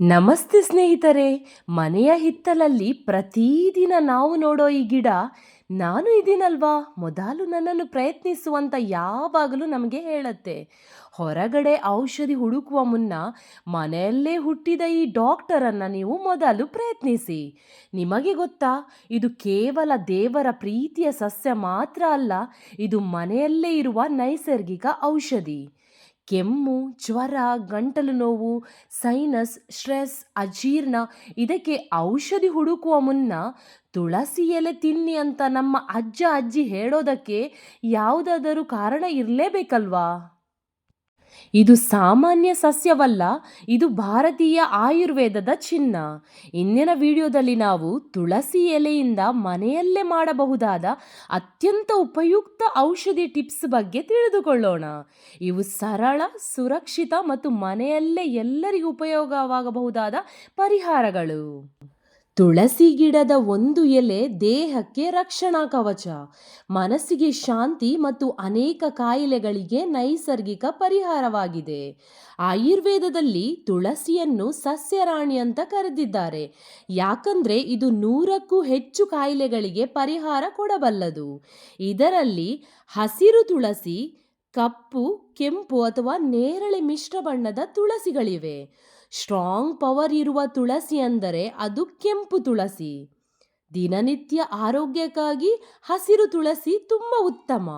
ನಮಸ್ತೆ ಸ್ನೇಹಿತರೆ, ಮನೆಯ ಹಿತ್ತಲಲ್ಲಿ ಪ್ರತಿದಿನ ನಾವು ನೋಡೋ ಈ ಗಿಡ ನಾನು ಇದ್ದೀನಲ್ವಾ ಮೊದಲು ನನ್ನನ್ನು ಪ್ರಯತ್ನಿಸುವಂತ ಯಾವಾಗಲೂ ನಮಗೆ ಹೇಳುತ್ತೆ. ಹೊರಗಡೆ ಔಷಧಿ ಹುಡುಕುವ ಮುನ್ನ ಮನೆಯಲ್ಲೇ ಹುಟ್ಟಿದ ಈ ಡಾಕ್ಟರನ್ನು ನೀವು ಮೊದಲು ಪ್ರಯತ್ನಿಸಿ. ನಿಮಗೆ ಗೊತ್ತಾ, ಇದು ಕೇವಲ ದೇವರ ಪ್ರೀತಿಯ ಸಸ್ಯ ಮಾತ್ರ ಅಲ್ಲ, ಇದು ಮನೆಯಲ್ಲೇ ಇರುವ ನೈಸರ್ಗಿಕ ಔಷಧಿ. ಕೆಮ್ಮು, ಜ್ವರ, ಗಂಟಲು ನೋವು, ಸೈನಸ್, ಸ್ಟ್ರೆಸ್, ಅಜೀರ್ಣ, ಇದಕ್ಕೆ ಔಷಧಿ ಹುಡುಕುವ ಮುನ್ನ ತುಳಸಿ ಎಲೆ ತಿನ್ನಿ ಅಂತ ನಮ್ಮ ಅಜ್ಜ ಅಜ್ಜಿ ಹೇಳೋದಕ್ಕೆ ಯಾವುದಾದರೂ ಕಾರಣ ಇರಲೇಬೇಕಲ್ವಾ? ಇದು ಸಾಮಾನ್ಯ ಸಸ್ಯವಲ್ಲ, ಇದು ಭಾರತೀಯ ಆಯುರ್ವೇದದ ಚಿನ್ನ. ಇಂದಿನ ವಿಡಿಯೋದಲ್ಲಿ ನಾವು ತುಳಸಿ ಎಲೆಯಿಂದ ಮನೆಯಲ್ಲೇ ಮಾಡಬಹುದಾದ ಅತ್ಯಂತ ಉಪಯುಕ್ತ ಔಷಧಿ ಟಿಪ್ಸ್ ಬಗ್ಗೆ ತಿಳಿದುಕೊಳ್ಳೋಣ. ಇವು ಸರಳ, ಸುರಕ್ಷಿತ ಮತ್ತು ಮನೆಯಲ್ಲೇ ಎಲ್ಲರಿಗೂ ಉಪಯೋಗವಾಗಬಹುದಾದ ಪರಿಹಾರಗಳು. ತುಳಸಿ ಗಿಡದ ಒಂದು ಎಲೆ ದೇಹಕ್ಕೆ ರಕ್ಷಣಾ ಕವಚ. ಮನಸ್ಸಿಗೆ ಶಾಂತಿ ಮತ್ತು ಅನೇಕ ಕಾಯಿಲೆಗಳಿಗೆ ನೈಸರ್ಗಿಕ ಪರಿಹಾರವಾಗಿದೆ. ಆಯುರ್ವೇದದಲ್ಲಿ ತುಳಸಿಯನ್ನು ಸಸ್ಯರಾಣಿ ಅಂತ ಕರೆದಿದ್ದಾರೆ. ಯಾಕಂದ್ರೆ ಇದು ನೂರಕ್ಕೂ ಹೆಚ್ಚು ಕಾಯಿಲೆಗಳಿಗೆ ಪರಿಹಾರ ಕೊಡಬಲ್ಲದು. ಇದರಲ್ಲಿ ಹಸಿರು ತುಳಸಿ ಕಪ್ಪು, ಕೆಂಪು ಅಥವಾ ನೇರಳೆ ಮಿಶ್ರ ಬಣ್ಣದ ತುಳಸಿಗಳಿವೆ. ಸ್ಟ್ರಾಂಗ್ ಪವರ್ ಇರುವ ತುಳಸಿ ಅಂದರೆ ಅದು ಕೆಂಪು ತುಳಸಿ. ದಿನನಿತ್ಯ ಆರೋಗ್ಯಕ್ಕಾಗಿ ಹಸಿರು ತುಳಸಿ ತುಂಬ ಉತ್ತಮ.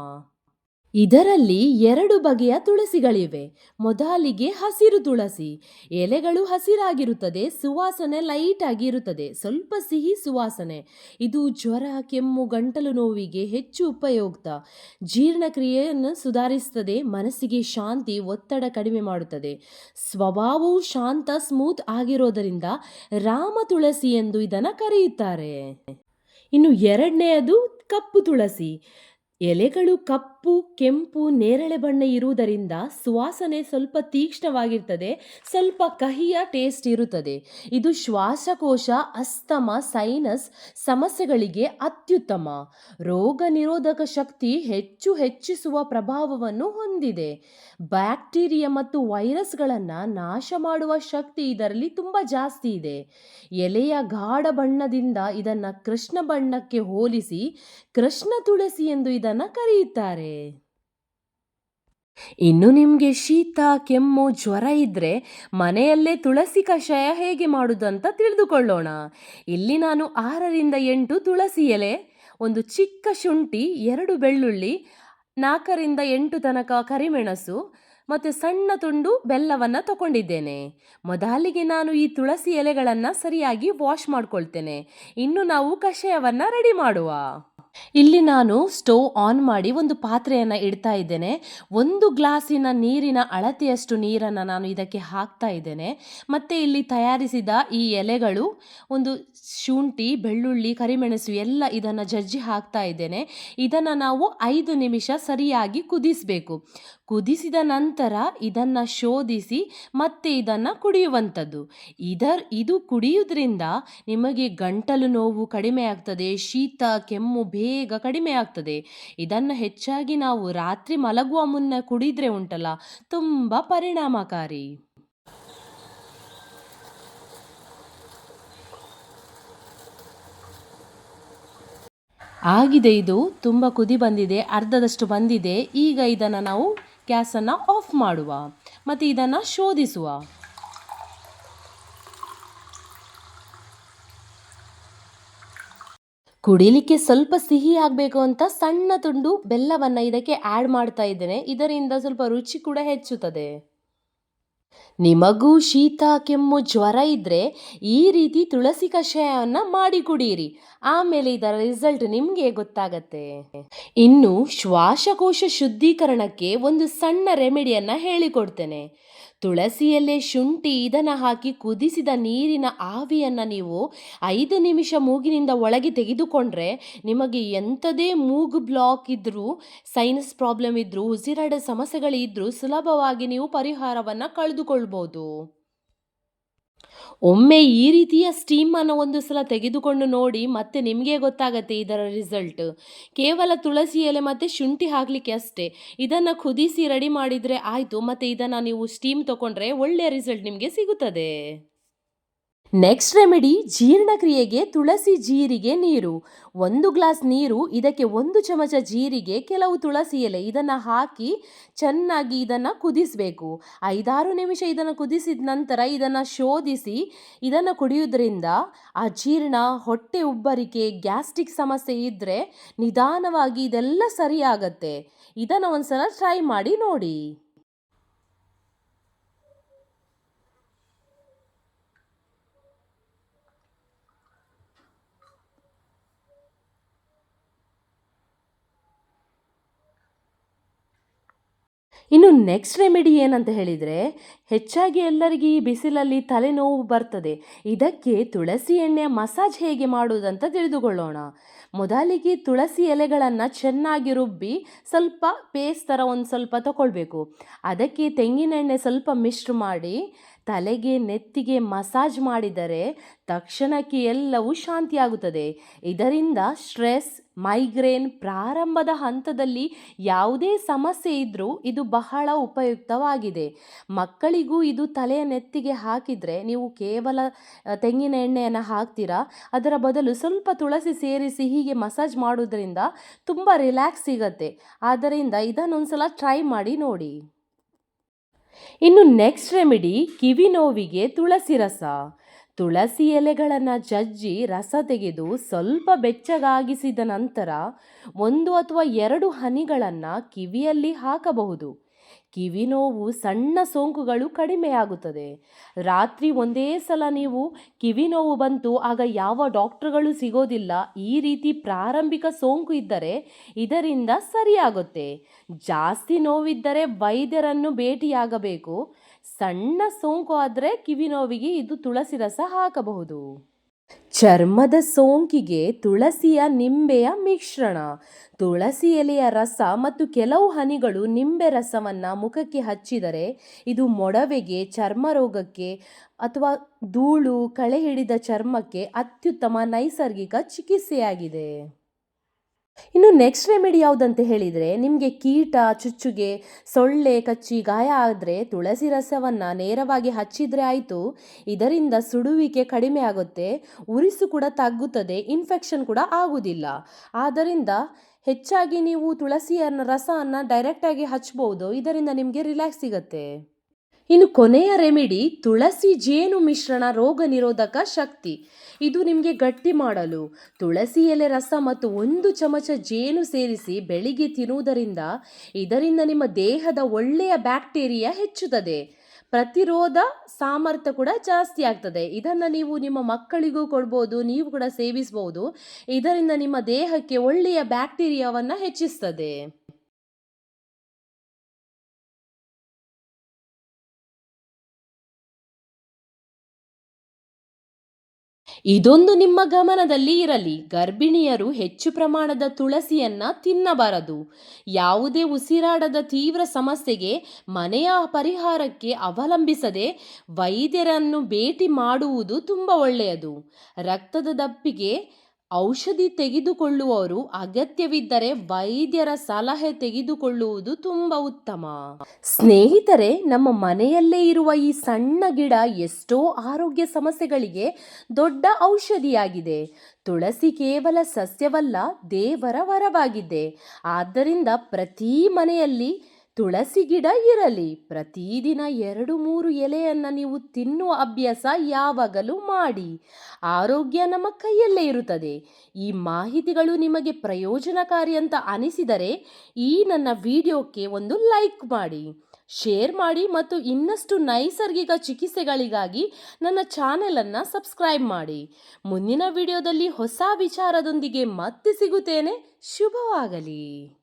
ಇದರಲ್ಲಿ ಎರಡು ಬಗೆಯ ತುಳಸಿಗಳಿವೆ. ಮೊದಲಿಗೆ ಹಸಿರು ತುಳಸಿ. ಎಲೆಗಳು ಹಸಿರಾಗಿರುತ್ತದೆ, ಸುವಾಸನೆ ಲೈಟ್ ಆಗಿರುತ್ತದೆ ಸ್ವಲ್ಪ ಸಿಹಿ ಸುವಾಸನೆ. ಇದು ಜ್ವರ, ಕೆಮ್ಮು, ಗಂಟಲು ನೋವಿಗೆ ಹೆಚ್ಚು ಉಪಯುಕ್ತ. ಜೀರ್ಣಕ್ರಿಯೆಯನ್ನು ಸುಧಾರಿಸುತ್ತದೆ, ಮನಸ್ಸಿಗೆ ಶಾಂತಿ, ಒತ್ತಡ ಕಡಿಮೆ ಮಾಡುತ್ತದೆ. ಸ್ವಭಾವವು ಶಾಂತ, ಸ್ಮೂತ್ ಆಗಿರೋದರಿಂದ ರಾಮ ತುಳಸಿ ಎಂದು ಇದನ್ನು ಕರೆಯುತ್ತಾರೆ. ಇನ್ನು ಎರಡನೆಯದು ಕಪ್ಪು ತುಳಸಿ. ಎಲೆಗಳು ಕಪ್ಪು, ಕೆಂಪು, ನೇರಳೆ ಬಣ್ಣ ಇರುವುದರಿಂದ ಸುವಾಸನೆ ಸ್ವಲ್ಪ ತೀಕ್ಷ್ಣವಾಗಿರ್ತದೆ, ಸ್ವಲ್ಪ ಕಹಿಯ ಟೇಸ್ಟ್ ಇರುತ್ತದೆ. ಇದು ಶ್ವಾಸಕೋಶ, ಅಸ್ತಮ ಸೈನಸ್ ಸಮಸ್ಯೆಗಳಿಗೆ ಅತ್ಯುತ್ತಮ. ರೋಗ ನಿರೋಧಕ ಶಕ್ತಿ ಹೆಚ್ಚು ಹೆಚ್ಚಿಸುವ ಪ್ರಭಾವವನ್ನು ಹೊಂದಿದೆ. ಬ್ಯಾಕ್ಟೀರಿಯಾ ಮತ್ತು ವೈರಸ್ಗಳನ್ನು ನಾಶ ಮಾಡುವ ಶಕ್ತಿ ಇದರಲ್ಲಿ ತುಂಬ ಜಾಸ್ತಿ ಇದೆ. ಎಲೆಯ ಗಾಢ ಬಣ್ಣದಿಂದ ಇದನ್ನು ಕೃಷ್ಣ ಬಣ್ಣಕ್ಕೆ ಹೋಲಿಸಿ, ಕೃಷ್ಣ ತುಳಸಿ ಎಂದು ಇದನ್ನು ಕರೆಯುತ್ತಾರೆ. ಇನ್ನು ನಿಮಗೆ ಶೀತ, ಕೆಮ್ಮು, ಜ್ವರ ಇದ್ದರೆ ಮನೆಯಲ್ಲೇ ತುಳಸಿ ಕಷಾಯ ಹೇಗೆ ಮಾಡುವುದು ಅಂತ ತಿಳಿದುಕೊಳ್ಳೋಣ. ಇಲ್ಲಿ ನಾನು ಆರರಿಂದ ಎಂಟು ತುಳಸಿ ಎಲೆ, ಒಂದು ಚಿಕ್ಕ ಶುಂಠಿ, ಎರಡು ಬೆಳ್ಳುಳ್ಳಿ ನಾಲ್ಕರಿಂದ ಎಂಟು ತನಕ ಕರಿಮೆಣಸು ಮತ್ತು ಸಣ್ಣ ತುಂಡು ಬೆಲ್ಲವನ್ನು ತಗೊಂಡಿದ್ದೇನೆ. ಮೊದಲಿಗೆ ನಾನು ಈ ತುಳಸಿ ಎಲೆಗಳನ್ನು ಸರಿಯಾಗಿ ವಾಶ್ ಮಾಡ್ಕೊಳ್ತೇನೆ. ಇನ್ನು ನಾವು ಕಷಾಯವನ್ನು ರೆಡಿ ಮಾಡುವ. ಇಲ್ಲಿ ನಾನು ಸ್ಟೋವ್ ಆನ್ ಮಾಡಿ ಒಂದು ಪಾತ್ರೆಯನ್ನು ಇಡ್ತಾ ಇದ್ದೇನೆ. ಒಂದು ಗ್ಲಾಸಿನ ನೀರಿನ ಅಳತೆಯಷ್ಟು ನೀರನ್ನು ನಾನು ಇದಕ್ಕೆ ಹಾಕ್ತಾ ಇದ್ದೇನೆ. ಮತ್ತು ಇಲ್ಲಿ ತಯಾರಿಸಿದ ಈ ಎಲೆಗಳು, ಒಂದು ಶುಂಠಿ, ಬೆಳ್ಳುಳ್ಳಿ, ಕರಿಮೆಣಸು ಎಲ್ಲ ಇದನ್ನು ಜಜ್ಜಿ ಹಾಕ್ತಾ ಇದ್ದೇನೆ. ಇದನ್ನು ನಾವು ಐದು ನಿಮಿಷ ಸರಿಯಾಗಿ ಕುದಿಸಬೇಕು. ಕುದಿಸಿದ ನಂತರ ಇದನ್ನು ಶೋಧಿಸಿ ಮತ್ತೆ ಇದನ್ನು ಕುಡಿಯುವಂಥದ್ದು. ಇದರ, ಇದು ಕುಡಿಯುವುದರಿಂದ ನಿಮಗೆ ಗಂಟಲು ನೋವು ಕಡಿಮೆ ಆಗ್ತದೆ, ಶೀತ, ಕೆಮ್ಮು ಬೇಗ ಕಡಿಮೆ ಆಗ್ತದೆ. ಇದನ್ನು ಹೆಚ್ಚಾಗಿ ನಾವು ರಾತ್ರಿ ಮಲಗುವ ಮುನ್ನ ಕುಡಿದ್ರೆ ಉಂಟಲ್ಲ, ತುಂಬ ಪರಿಣಾಮಕಾರಿ. ಆಗಿದೆ ಇದು, ತುಂಬ ಕುದಿ ಬಂದಿದೆ, ಅರ್ಧದಷ್ಟು ಬಂದಿದೆ, ಈಗ ಇದನ್ನು ನಾವು ಗ್ಯಾಸನ್ನು ಆಫ್ ಮಾಡುವ ಮತ್ತು ಇದನ್ನು ಶೋಧಿಸುವ. ಕುಡಿಲಿಕ್ಕೆ ಸ್ವಲ್ಪ ಸಿಹಿ ಆಗಬೇಕು ಅಂತ ಸಣ್ಣ ತುಂಡು ಬೆಲ್ಲವನ್ನು ಇದಕ್ಕೆ ಆ್ಯಡ್ ಮಾಡ್ತಾ ಇದ್ದೇನೆ. ಇದರಿಂದ ಸ್ವಲ್ಪ ರುಚಿ ಕೂಡ ಹೆಚ್ಚುತ್ತದೆ. ನಿಮಗೂ ಶೀತ, ಕೆಮ್ಮು, ಜ್ವರ ಇದ್ದರೆ ಈ ರೀತಿ ತುಳಸಿ ಕಷಾಯವನ್ನು ಮಾಡಿ ಕುಡಿಯಿರಿ ಆಮೇಲೆ ಇದರ ರಿಸಲ್ಟ್ ನಿಮಗೆ ಗೊತ್ತಾಗತ್ತೆ. ಇನ್ನು ಶ್ವಾಸಕೋಶ ಶುದ್ಧೀಕರಣಕ್ಕೆ ಒಂದು ಸಣ್ಣ ರೆಮಿಡಿಯನ್ನು ಹೇಳಿಕೊಡ್ತೇನೆ. ತುಳಸಿಯಲ್ಲೇ ಶುಂಠಿ, ಇದನ್ನು ಹಾಕಿ ಕುದಿಸಿದ ನೀರಿನ ಆವಿಯನ್ನು ನೀವು ಐದು ನಿಮಿಷ ಮೂಗಿನಿಂದ ಒಳಗೆ ತೆಗೆದುಕೊಂಡ್ರೆ ನಿಮಗೆ ಎಂಥದೇ ಮೂಗು ಬ್ಲಾಕ್ ಇದ್ದರೂ ಸೈನಸ್ ಪ್ರಾಬ್ಲಮ್ ಇದ್ದರೂ ಉಸಿರಾಡ ಸಮಸ್ಯೆಗಳಿದ್ದರೂ ಸುಲಭವಾಗಿ ನೀವು ಪರಿಹಾರವನ್ನು ಕಳೆದುಕೊಳ್ಬೋದು ಒಮ್ಮೆ ಈ ರೀತಿಯ ಸ್ಟೀಮನ್ನು ಒಂದು ಸಲ ತೆಗೆದುಕೊಂಡು ನೋಡಿ ಮತ್ತೆ ನಿಮಗೆ ಗೊತ್ತಾಗತ್ತೆ ಇದರ ರಿಸಲ್ಟ್ ಕೇವಲ ತುಳಸಿ ಎಲೆ ಮತ್ತು ಶುಂಠಿ ಹಾಕಲಿಕ್ಕೆ ಅಷ್ಟೇ. ಇದನ್ನು ಕುದಿಸಿ ರೆಡಿ ಮಾಡಿದರೆ ಆಯಿತು, ಮತ್ತು ಇದನ್ನು ನೀವು ಸ್ಟೀಮ್ ತಗೊಂಡ್ರೆ ಒಳ್ಳೆಯ ರಿಸಲ್ಟ್ ನಿಮಗೆ ಸಿಗುತ್ತದೆ. ನೆಕ್ಸ್ಟ್ ರೆಮಿಡಿ ಜೀರ್ಣಕ್ರಿಯೆಗೆ ತುಳಸಿ ಜೀರಿಗೆ ನೀರು. ಒಂದು ಗ್ಲಾಸ್ ನೀರು, ಇದಕ್ಕೆ ಒಂದು ಚಮಚ ಜೀರಿಗೆ, ಕೆಲವು ತುಳಸಿ ಎಲೆ. ಇದನ್ನು ಹಾಕಿ ಚೆನ್ನಾಗಿ ಇದನ್ನು ಕುದಿಸಬೇಕು. ಐದಾರು ನಿಮಿಷ ಇದನ್ನು ಕುದಿಸಿದ ನಂತರ ಇದನ್ನು ಶೋಧಿಸಿ, ಇದನ್ನು ಕುಡಿಯೋದ್ರಿಂದ ಆ ಜೀರ್ಣ, ಹೊಟ್ಟೆ ಉಬ್ಬರಿಕೆ, ಗ್ಯಾಸ್ಟ್ರಿಕ್ ಸಮಸ್ಯೆ ಇದ್ದರೆ ನಿಧಾನವಾಗಿ ಇದೆಲ್ಲ ಸರಿಯಾಗತ್ತೆ. ಇದನ್ನು ಒಂದ್ಸಲ ಟ್ರೈ ಮಾಡಿ ನೋಡಿ. ಇನ್ನು ನೆಕ್ಸ್ಟ್ ರೆಮಿಡಿ ಏನಂತ ಹೇಳಿದರೆ, ಹೆಚ್ಚಾಗಿ ಎಲ್ಲರಿಗೆ ಈ ಬಿಸಿಲಲ್ಲಿ ತಲೆನೋವು ಬರ್ತದೆ. ಇದಕ್ಕೆ ತುಳಸಿ ಎಣ್ಣೆಯ ಮಸಾಜ್ ಹೇಗೆ ಮಾಡುವುದಂತ ತಿಳಿದುಕೊಳ್ಳೋಣ. ಮೊದಲಿಗೆ ತುಳಸಿ ಎಲೆಗಳನ್ನು ಚೆನ್ನಾಗಿ ರುಬ್ಬಿ ಸ್ವಲ್ಪ ಪೇಸ್ಟ್ ಥರ ಒಂದು ಸ್ವಲ್ಪ ತಗೊಳ್ಬೇಕು ಅದಕ್ಕೆ ತೆಂಗಿನೆಣ್ಣೆ ಸ್ವಲ್ಪ ಮಿಶ್ರ ಮಾಡಿ ತಲೆಗೆ, ನೆತ್ತಿಗೆ ಮಸಾಜ್ ಮಾಡಿದರೆ ತಕ್ಷಣಕ್ಕೆ ಎಲ್ಲವೂ ಶಾಂತಿಯಾಗುತ್ತದೆ. ಇದರಿಂದ ಸ್ಟ್ರೆಸ್, ಮೈಗ್ರೇನ್ ಪ್ರಾರಂಭದ ಹಂತದಲ್ಲಿ ಯಾವುದೇ ಸಮಸ್ಯೆ ಇದ್ದರೂ ಇದು ಬಹಳ ಉಪಯುಕ್ತವಾಗಿದೆ. ಮಕ್ಕಳಿಗೂ ಇದು ತಲೆಯ ನೆತ್ತಿಗೆ ಹಾಕಿದರೆ ನೀವು ಕೇವಲ ತೆಂಗಿನ ಎಣ್ಣೆಯನ್ನು ಹಾಕ್ತೀರಾ? ಅದರ ಬದಲು ಸ್ವಲ್ಪ ತುಳಸಿ ಸೇರಿಸಿ ಹೀಗೆ ಮಸಾಜ್ ಮಾಡೋದ್ರಿಂದ ತುಂಬ ರಿಲ್ಯಾಕ್ಸ್ ಸಿಗತ್ತೆ. ಆದ್ದರಿಂದ ಇದನ್ನೊಂದ್ಸಲ ಟ್ರೈ ಮಾಡಿ ನೋಡಿ. ಇನ್ನು ನೆಕ್ಸ್ಟ್ ರೆಮಿಡಿ ಕಿವಿ ನೋವಿಗೆ ತುಳಸಿ ರಸ. ತುಳಸಿ ಎಲೆಗಳನ್ನು ಜಜ್ಜಿ ರಸ ತೆಗೆದು ಸ್ವಲ್ಪ ಬೆಚ್ಚಗಾಗಿಸಿದ ನಂತರ ಒಂದು ಅಥವಾ ಎರಡು ಹನಿಗಳನ್ನು ಕಿವಿಯಲ್ಲಿ ಹಾಕಬಹುದು. ಕಿವಿ ನೋವು ಸಣ್ಣ ಸೋಂಕುಗಳು ಕಡಿಮೆಯಾಗುತ್ತದೆ. ರಾತ್ರಿ ಒಂದೇ ಸಲ ನೀವು ಕಿವಿ ನೋವು ಬಂತು, ಆಗ ಯಾವ ಡಾಕ್ಟ್ರುಗಳು ಸಿಗೋದಿಲ್ಲ. ಈ ರೀತಿ ಪ್ರಾರಂಭಿಕ ಸೋಂಕು ಇದ್ದರೆ ಇದರಿಂದ ಸರಿಯಾಗುತ್ತೆ. ಜಾಸ್ತಿ ನೋವಿದ್ದರೆ ವೈದ್ಯರನ್ನು ಭೇಟಿಯಾಗಬೇಕು. ಸಣ್ಣ ಸೋಂಕು ಆದರೆ ಕಿವಿ ನೋವಿಗೆ ಇದು ತುಳಸಿ ರಸ ಹಾಕಬಹುದು. ಚರ್ಮದ ಸೋಂಕಿಗೆ ತುಳಸಿಯ ನಿಂಬೆಯ ಮಿಶ್ರಣ. ತುಳಸಿ ಎಲೆಯ ರಸ ಮತ್ತು ಕೆಲವು ಹನಿಗಳು ನಿಂಬೆ ರಸವನ್ನು ಮುಖಕ್ಕೆ ಹಚ್ಚಿದರೆ ಇದು ಮೊಡವೆಗೆ, ಚರ್ಮ ರೋಗಕ್ಕೆ ಅಥವಾ ಧೂಳು ಕಳೆ ಹಿಡಿದ ಚರ್ಮಕ್ಕೆ ಅತ್ಯುತ್ತಮ ನೈಸರ್ಗಿಕ ಚಿಕಿತ್ಸೆಯಾಗಿದೆ. ಇನ್ನು ನೆಕ್ಸ್ಟ್ ರೆಮಿಡಿ ಯಾವುದಂತ ಹೇಳಿದರೆ, ನಿಮಗೆ ಕೀಟ, ಚುಚ್ಚುಗೆ, ಸೊಳ್ಳೆ, ಕಚ್ಚಿ, ಗಾಯ ಆದರೆ ತುಳಸಿ ರಸವನ್ನು ನೇರವಾಗಿ ಹಚ್ಚಿದರೆ ಆಯಿತು. ಇದರಿಂದ ಸುಡುವಿಕೆ ಕಡಿಮೆ ಆಗುತ್ತೆ, ಉರಿಸು ಕೂಡ ತಗ್ಗುತ್ತದೆ ಇನ್ಫೆಕ್ಷನ್ ಕೂಡ ಆಗುವುದಿಲ್ಲ ಆದ್ದರಿಂದ ಹೆಚ್ಚಾಗಿ ನೀವು ತುಳಸಿಯ ರಸವನ್ನು ಡೈರೆಕ್ಟಾಗಿ ಹಚ್ಬೋದು, ಇದರಿಂದ ನಿಮಗೆ ರಿಲ್ಯಾಕ್ಸ್ ಸಿಗುತ್ತೆ. ಇನ್ನು ಕೊನೆಯ ರೆಮಿಡಿ ತುಳಸಿ ಜೇನು ಮಿಶ್ರಣ ರೋಗ ನಿರೋಧಕ ಶಕ್ತಿ. ಇದು ನಿಮಗೆ ಗಟ್ಟಿ ಮಾಡಲು. ತುಳಸಿ ಎಲೆ ರಸ ಮತ್ತು ಒಂದು ಚಮಚ ಜೇನು ಸೇರಿಸಿ ಬೆಳಿಗ್ಗೆ ತಿನ್ನುವುದರಿಂದ ಇದರಿಂದ ನಿಮ್ಮ ದೇಹದ ಒಳ್ಳೆಯ ಬ್ಯಾಕ್ಟೀರಿಯಾ ಹೆಚ್ಚುತ್ತದೆ. ಪ್ರತಿರೋಧ ಸಾಮರ್ಥ್ಯ ಕೂಡ ಜಾಸ್ತಿ ಆಗ್ತದೆ. ಇದನ್ನು ನೀವು ನಿಮ್ಮ ಮಕ್ಕಳಿಗೂ ಕೊಡ್ಬೋದು, ನೀವು ಕೂಡ ಸೇವಿಸ್ಬೋದು. ಇದರಿಂದ ನಿಮ್ಮ ದೇಹಕ್ಕೆ ಒಳ್ಳೆಯ ಬ್ಯಾಕ್ಟೀರಿಯಾವನ್ನು ಹೆಚ್ಚಿಸ್ತದೆ. ಇದೊಂದು ನಿಮ್ಮ ಗಮನದಲ್ಲಿ ಇರಲಿ. ಗರ್ಭಿಣಿಯರು ಹೆಚ್ಚು ಪ್ರಮಾಣದ ತುಳಸಿಯನ್ನ ತಿನ್ನಬಾರದು. ಯಾವುದೇ ಉಸಿರಾಡದ ತೀವ್ರ ಸಮಸ್ಯೆಗೆ ಮನೆಯ ಪರಿಹಾರಕ್ಕೆ ಅವಲಂಬಿಸದೆ ವೈದ್ಯರನ್ನು ಭೇಟಿ ಮಾಡುವುದು ತುಂಬ ಒಳ್ಳೆಯದು. ರಕ್ತದ ದಪ್ಪಿಗೆ ಔಷಧಿ ತೆಗೆದುಕೊಳ್ಳುವವರು ಅಗತ್ಯವಿದ್ದರೆ ವೈದ್ಯರ ಸಲಹೆ ತೆಗೆದುಕೊಳ್ಳುವುದು ತುಂಬ ಉತ್ತಮ. ಸ್ನೇಹಿತರೆ, ನಮ್ಮ ಮನೆಯಲ್ಲೇ ಇರುವ ಈ ಸಣ್ಣ ಗಿಡ ಎಷ್ಟೋ ಆರೋಗ್ಯ ಸಮಸ್ಯೆಗಳಿಗೆ ದೊಡ್ಡ ಔಷಧಿಯಾಗಿದೆ. ತುಳಸಿ ಕೇವಲ ಸಸ್ಯವಲ್ಲ, ದೇವರ ವರವಾಗಿದೆ. ಆದ್ದರಿಂದ ಪ್ರತಿ ಮನೆಯಲ್ಲಿ ತುಳಸಿ ಗಿಡ ಇರಲಿ. ಪ್ರತಿದಿನ ಎರಡು ಮೂರು ಎಲೆಯನ್ನು ನೀವು ತಿನ್ನುವ ಅಭ್ಯಾಸ ಯಾವಾಗಲೂ ಮಾಡಿ. ಆರೋಗ್ಯ ನಮ್ಮ ಕೈಯಲ್ಲೇ ಇರುತ್ತದೆ. ಈ ಮಾಹಿತಿಗಳು ನಿಮಗೆ ಪ್ರಯೋಜನಕಾರಿ ಅಂತ ಅನಿಸಿದರೆ ಈ ನನ್ನ ವಿಡಿಯೋಕ್ಕೆ ಒಂದು ಲೈಕ್ ಮಾಡಿ. ಶೇರ್ ಮಾಡಿ ಮತ್ತು ಇನ್ನಷ್ಟು ನೈಸರ್ಗಿಕ ಚಿಕಿತ್ಸೆಗಳಿಗಾಗಿ ನನ್ನ ಚಾನೆಲನ್ನು ಸಬ್ಸ್ಕ್ರೈಬ್ ಮಾಡಿ. ಮುಂದಿನ ವಿಡಿಯೋದಲ್ಲಿ ಹೊಸ ವಿಚಾರದೊಂದಿಗೆ ಮತ್ತೆ ಸಿಗುತ್ತೇನೆ. ಶುಭವಾಗಲಿ.